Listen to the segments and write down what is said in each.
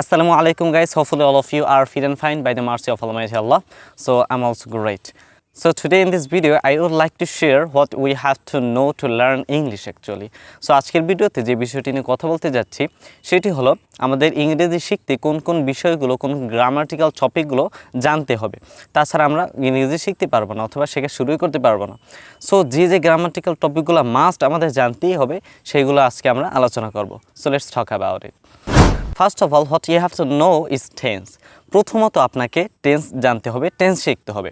আসসালামু আলাইকুম guys hopeful all of you are fit and fine by the mercy of Almighty Allah so I am also great so today in this video I would like to share what we have to know to learn English actually so আজকের ভিডিওতে যে বিষয়টি নিয়ে কথা বলতে যাচ্ছি, সেটি হলো আমাদের ইংরেজি শিখতে কোন কোন বিষয়গুলো, কোন গ্রামাটিক্যাল টপিকগুলো জানতে হবে। তাছাড়া আমরা ইংরেজি শিখতে পারব না অথবা শেখা শুরুই করতে পারব না। সো যে যে গ্রামাটিক্যাল টপিকগুলো মাস্ট আমাদের জানতেই হবে সেইগুলো আজকে আমরা আলোচনা করব। So let's talk about it first of all what you have to know is tense প্রথমত আপনাকে টেন্স জানতে হবে টেন্স শিখতে হবে।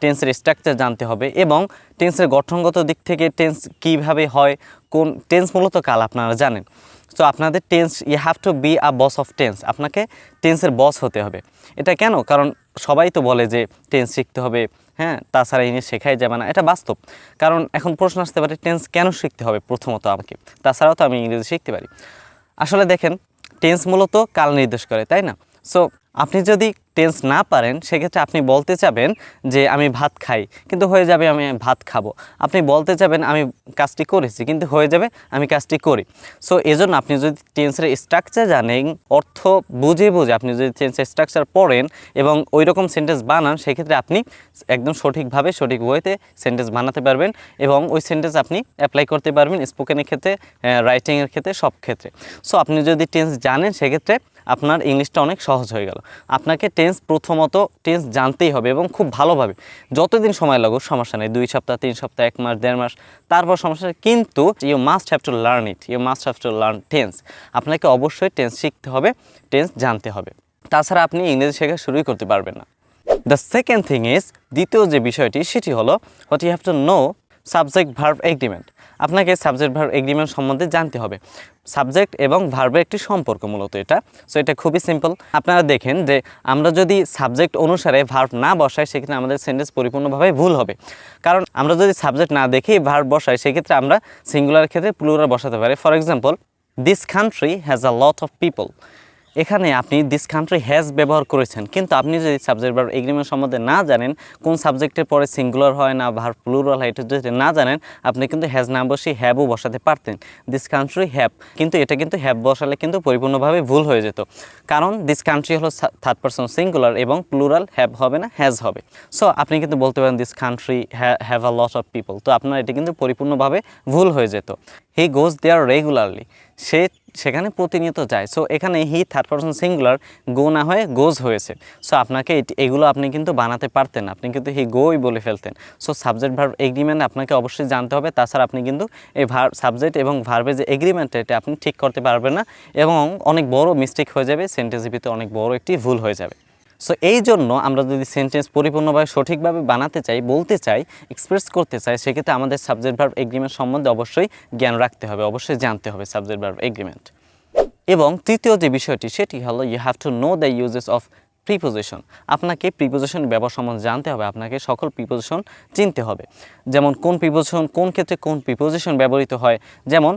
টেন্সের স্ট্রাকচার জানতে হবে এবং টেন্সের গঠনগত দিক থেকে টেন্স কীভাবে হয়, কোন টেন্স মূলত কাল আপনারা জানেন। সো আপনাদের tense you have to be a boss of tense আপনাকে টেন্সের বস হতে হবে। এটা কেন? কারণ সবাই তো বলে যে টেন্স শিখতে হবে। হ্যাঁ তাছাড়া ইংলিশ শেখাই যাবে না। এটা বাস্তব। কারণ এখন প্রশ্ন আসতে পারে টেন্স কেন শিখতে হবে? প্রথমত আমাকে। তাছাড়াও তো আমি ইংরেজি শিখতে পারি। আসলে দেখেন টেন্স মূলত কাল নির্দেশ করে তাই না? সো আপনি যদি টেন্স না পারেন, সেক্ষেত্রে আপনি বলতে চাবেন যে, আমি ভাত খাই। কিন্তু হয়ে যাবে, আমি ভাত খাব। আপনি বলতে চাবেন, আমি কাজটি করেছি। কিন্তু হয়ে যাবে, আমি কাজটি করি। সো এজন্য আপনি যদি টেন্সের স্ট্রাকচার জানেন, অর্থ বুঝে বুঝে আপনি যদি টেন্সের স্ট্রাকচার পড়েন এবং ওই রকম সেন্টেন্স বানান, সেক্ষেত্রে আপনি একদম সঠিকভাবে, সঠিক ওয়েতে সেন্টেন্স বানাতে পারবেন এবং ওই সেন্টেন্স আপনি অ্যাপ্লাই করতে পারবেন স্পোকেনের ক্ষেত্রে রাইটিংয়ের ক্ষেত্রে, সব ক্ষেত্রে। সো আপনি যদি টেন্স জানেন, সেক্ষেত্রে আপনার ইংলিশটা অনেক সহজ হয়ে গেল। আপনাকে টেন্স প্রথমত টেন্স জানতেই হবে এবং খুব ভালোভাবে। যতদিন সময় লাগুক, সমস্যা নেই। দুই সপ্তাহ, তিন সপ্তাহ, এক মাস, দেড় মাস, তারপর সমস্যা কিন্তু you must have to learn it you must have to learn tense আপনাকে অবশ্যই টেন্স শিখতে হবে টেন্স জানতে হবে। তাছাড়া আপনি ইংরেজি শেখা শুরুই করতে পারবেন না। দ্য সেকেন্ড থিং ইজ দ্বিতীয় যে বিষয়টি, সেটি হলো what you have to know subject verb agreement. আপনাকে সাবজেক্ট ভার্ভ এগ্রিমেন্ট সম্বন্ধে জানতে হবে। সাবজেক্ট এবং ভার্বের একটি সম্পর্ক মূলত এটা। সো এটা খুবই সিম্পল আপনারা দেখেন যে আমরা যদি সাবজেক্ট অনুসারে ভার্ব না বসাই, সেক্ষেত্রে আমাদের সেন্টেন্স পরিপূর্ণভাবে ভুল হবে। কারণ আমরা যদি সাবজেক্ট না দেখেই ভার্ব বসাই, সেক্ষেত্রে আমরা সিঙ্গুলার ক্ষেত্রে প্লুরাল বসাতে পারি। For example this country has a lot of people এখানে আপনি দিস কান্ট্রি হ্যাজ ব্যবহার করেছেন, কিন্তু আপনি যদি সাবজেক্ট ভার্ব এগ্রিমেন্ট সম্বন্ধে না জানেন, কোন সাবজেক্টের পরে সিঙ্গুলার হয় না ভার প্লুরাল হয় এটা যদি না জানেন, আপনি কিন্তু হ্যাজ না বসে হ্যাবও বসাতে পারতেন। দিস কান্ট্রি হ্যাব কিন্তু এটা কিন্তু হ্যাব বসালে কিন্তু পরিপূর্ণভাবে ভুল হয়ে যেত। কারণ দিস কান্ট্রি হলো থার্ড পার্সন সিঙ্গুলার এবং প্লুরাল হ্যাব হবে না হ্যাজ হবে। সো আপনি কিন্তু বলতে পারেন this country have a lot of people তো আপনার এটা কিন্তু পরিপূর্ণভাবে ভুল হয়ে যেত। হি গোজ দেয়ার রেগুলারলি সে সেখানে প্রতিনিয়ত যায়। সো এখানে he third person singular go না হয়ে গোজ হয়েছে। সো আপনাকে এগুলো আপনি কিন্তু বানাতে পারতেন আপনি কিন্তু হি গোই বলে ফেলতেন। সো সাবজেক্ট ভার্ব এগ্রিমেন্ট আপনাকে অবশ্যই জানতে হবে। তাছাড়া আপনি কিন্তু এই ভার সাবজেক্ট এবং ভার্বের যে এগ্রিমেন্ট এটা আপনি ঠিক করতে পারবেন না এবং অনেক বড় মিস্টেক হয়ে যাবে। সেন্টেন্সের ভিতরে অনেক বড় একটি ভুল হয়ে যাবে। সো এই জন্য আমরা যদি সেন্টেন্স পরিপূর্ণভাবে সঠিকভাবে বানাতে চাই, বলতে চাই এক্সপ্রেস করতে চাই, সেক্ষেত্রে আমাদের সাবজেক্ট ভার্ব এগ্রিমেন্ট সম্বন্ধে অবশ্যই জ্ঞান রাখতে হবে, অবশ্যই জানতে হবে সাবজেক্ট ভার্ব এগ্রিমেন্ট এবং তৃতীয় যে বিষয়টি, সেটি হলো you have to know the uses of preposition আপনাকে প্রিপোজিশন ব্যবহার সম্বন্ধে জানতে হবে, আপনাকে সকল প্রিপোজিশন চিনতে হবে। যেমন কোন প্রিপোজিশন কোন ক্ষেত্রে কোন প্রিপোজিশন ব্যবহৃত হয়, যেমন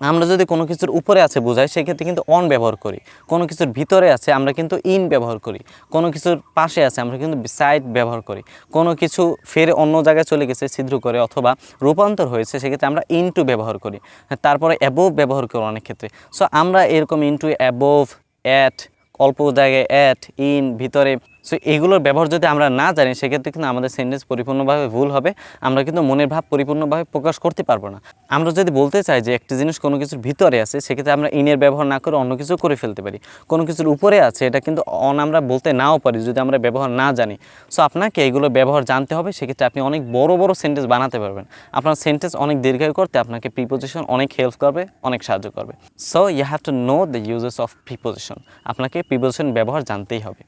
আমরা যদি কোনো কিছুর উপরে আছে বোঝাই, সেক্ষেত্রে কিন্তু অন ব্যবহার করি। কোনো কিছুর ভিতরে আছে, আমরা কিন্তু ইন ব্যবহার করি। কোনো কিছুর পাশে আছে, আমরা কিন্তু সাইড ব্যবহার করি। কোনো কিছু ফের অন্য জায়গায় চলে গেছে, ছিদ্র করে অথবা রূপান্তর হয়েছে, সেক্ষেত্রে আমরা ইনটু ব্যবহার করি। তারপরে অ্যাবোভ ব্যবহার করি অনেক ক্ষেত্রে। সো আমরা এরকম ইনটু অ্যাবোভ অ্যাট অল্প জায়গায় অ্যাট ইন ভিতরে সো এগুলোর ব্যবহার যদি আমরা না জানি, সেক্ষেত্রে কিন্তু আমাদের সেন্টেন্স পরিপূর্ণভাবে ভুল হবে। আমরা কিন্তু মনের ভাব পরিপূর্ণভাবে প্রকাশ করতে পারব না। আমরা যদি বলতে চাই যে একটি জিনিস কোনো কিছুর ভিতরে আছে, সেক্ষেত্রে আমরা ইনের ব্যবহার না করে অন্য কিছু করে ফেলতে পারি। কোনো কিছুর উপরে আছে, এটা কিন্তু অন আমরা বলতে নাও পারি যদি আমরা ব্যবহার না জানি। সো আপনাকে এগুলো ব্যবহার জানতে হবে, সেক্ষেত্রে আপনি অনেক বড় বড় সেন্টেন্স বানাতে পারবেন। আপনার সেন্টেন্স অনেক দীর্ঘায়ু করতে আপনাকে প্রিপোজিশন অনেক হেল্প করবে, অনেক সাহায্য করবে। So you have to know the uses of preposition আপনাকে প্রিপোজিশন ব্যবহার জানতেই হবে।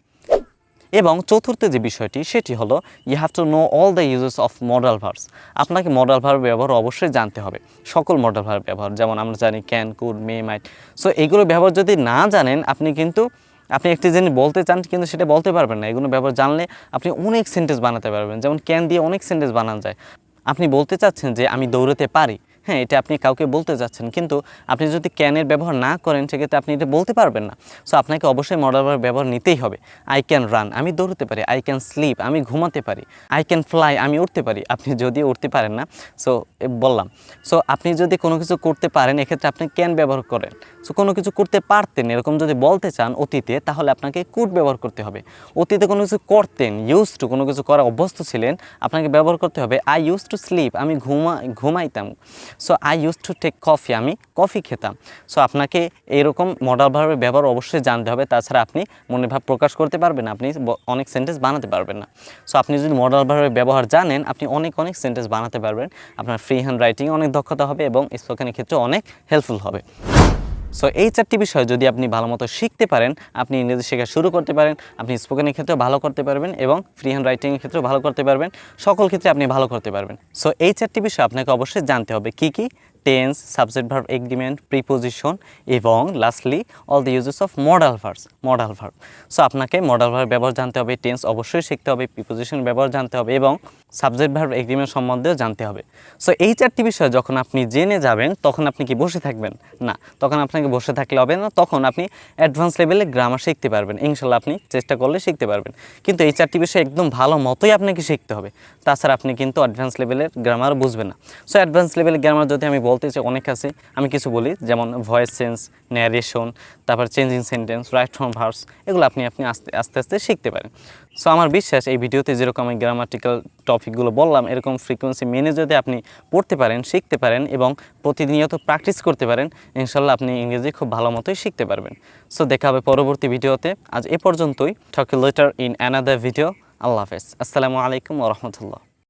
এবং চতুর্থ যে বিষয়টি, সেটি হলো you have to know all the uses of modal verbs আপনাকে মডাল ভার্ব ব্যবহার অবশ্যই জানতে হবে, সকল মডাল ভার্ব ব্যবহার, যেমন আমরা জানি can could may might so এগুলো ব্যবহার যদি না জানেন, আপনি কিন্তু, আপনি একটি জিনিস বলতে চান, কিন্তু সেটা বলতে পারবেন না। এগুলো ব্যবহার জানলে আপনি অনেক সেন্টেন্স বানাতে পারবেন, যেমন ক্যান দিয়ে অনেক সেন্টেন্স বানানো যায়। আপনি বলতে চাচ্ছেন যে, আমি দৌড়াতে পারি। হ্যাঁ এটা আপনি কাউকে বলতে যাচ্ছেন, কিন্তু আপনি যদি ক্যানের ব্যবহার না করেন, সেক্ষেত্রে আপনি এটা বলতে পারবেন না। সো আপনাকে অবশ্যই মডাল ব্যবহার নিতেই হবে। আই ক্যান রান আমি দৌড়তে পারি আই ক্যান স্লিপ আমি ঘুমাতে পারি আই ক্যান ফ্লাই আমি উঠতে পারি। আপনি যদি উঠতে পারেন না সো বললাম। সো আপনি যদি কোনো কিছু করতে পারেন, এক্ষেত্রে আপনি ক্যান ব্যবহার করেন। সো কোনো কিছু করতে পারতেন, এরকম যদি বলতে চান অতীতে, তাহলে আপনাকে কুড ব্যবহার করতে হবে। অতীতে কোনো কিছু করতেন ইউজ টু কোনো কিছু করা অভ্যস্ত ছিলেন, আপনাকে ব্যবহার করতে হবে আই ইউজ টু স্লিপ আমি ঘুমা, ঘুমাইতাম। So I use to take coffee আমি কফি খেতাম। সো আপনাকে এরকম মডাল ভার্বের ব্যবহার অবশ্যই জানতে হবে। তাছাড়া আপনি মনের ভাব প্রকাশ করতে পারবেন না। আপনি অনেক সেন্টেন্স বানাতে পারবেন না। সো আপনি যদি মডাল ভার্বের ব্যবহার জানেন, আপনি অনেক অনেক সেন্টেন্স বানাতে পারবেন। আপনার ফ্রি হ্যান্ড রাইটিং অনেক দক্ষতা হবে এবং স্পোকেনের ক্ষেত্রে অনেক হেল্পফুল হবে। সো এই চারটি বিষয় যদি আপনি ভালো মতো শিখতে পারেন, আপনি ইংরেজি শেখা শুরু করতে পারেন, আপনি স্পোকেনের ক্ষেত্রেও ভালো করতে পারবেন এবং ফ্রি হ্যান্ড রাইটিংয়ের ক্ষেত্রেও ভালো করতে পারবেন, সকল ক্ষেত্রে আপনি ভালো করতে পারবেন। সো এই চারটি বিষয় আপনাকে অবশ্যই জানতে হবে, কি কি? Tense subject verb agreement preposition এবং lastly all the uses of modal verbs modal verb so আপনাকে মডাল ভার্ব ব্যবহার জানতে হবে টেন্স অবশ্যই শিখতে হবে প্রিপোজিশন ব্যবহার জানতে হবে, এবং সাবজেক্ট ভার্ব এগ্রিমেন্ট সম্বন্ধেও জানতে হবে। সো এই চারটি বিষয় যখন আপনি জেনে যাবেন, তখন আপনি কি বসে থাকবেন? না, তখন আপনাকে বসে থাকলে হবে না, তখন আপনি অ্যাডভান্স লেভেলে গ্রামার শিখতে পারবেন। ইনশাল্লাহ আপনি চেষ্টা করলে শিখতে পারবেন। কিন্তু এই চারটি বিষয় একদম ভালো মতোই আপনাকে শিখতে হবে। তাছাড়া আপনি কিন্তু অ্যাডভান্স লেভেলের গ্রামার বুঝবেন না। সো অ্যাডভান্স লেভেলের গ্রামার যদি আমি বলতে চাই অনেক আছে। আমি কিছু বলি, যেমন ভয়েস চেঞ্জ ন্যারেশন তারপর changing sentence right from verbs এগুলো আপনি আপনি আস্তে আস্তে আস্তে শিখতে পারেন। সো আমার বিশ্বাস, এই ভিডিওতে যেরকম আমি গ্রামাটিক্যাল টপিকগুলো বললাম, এরকম ফ্রিকোয়েন্সি মেনে যদি আপনি পড়তে পারেন, শিখতে পারেন এবং প্রতিনিয়ত প্র্যাকটিস করতে পারেন, ইনশাল্লাহ আপনি ইংরেজি খুব ভালো মতোই শিখতে পারবেন। সো দেখা হবে পরবর্তী ভিডিওতে। আজ এ পর্যন্তই। Talk later in another video আল্লাহ হাফেজ। আসসালামু আলাইকুম ওরহমতুল্লাহ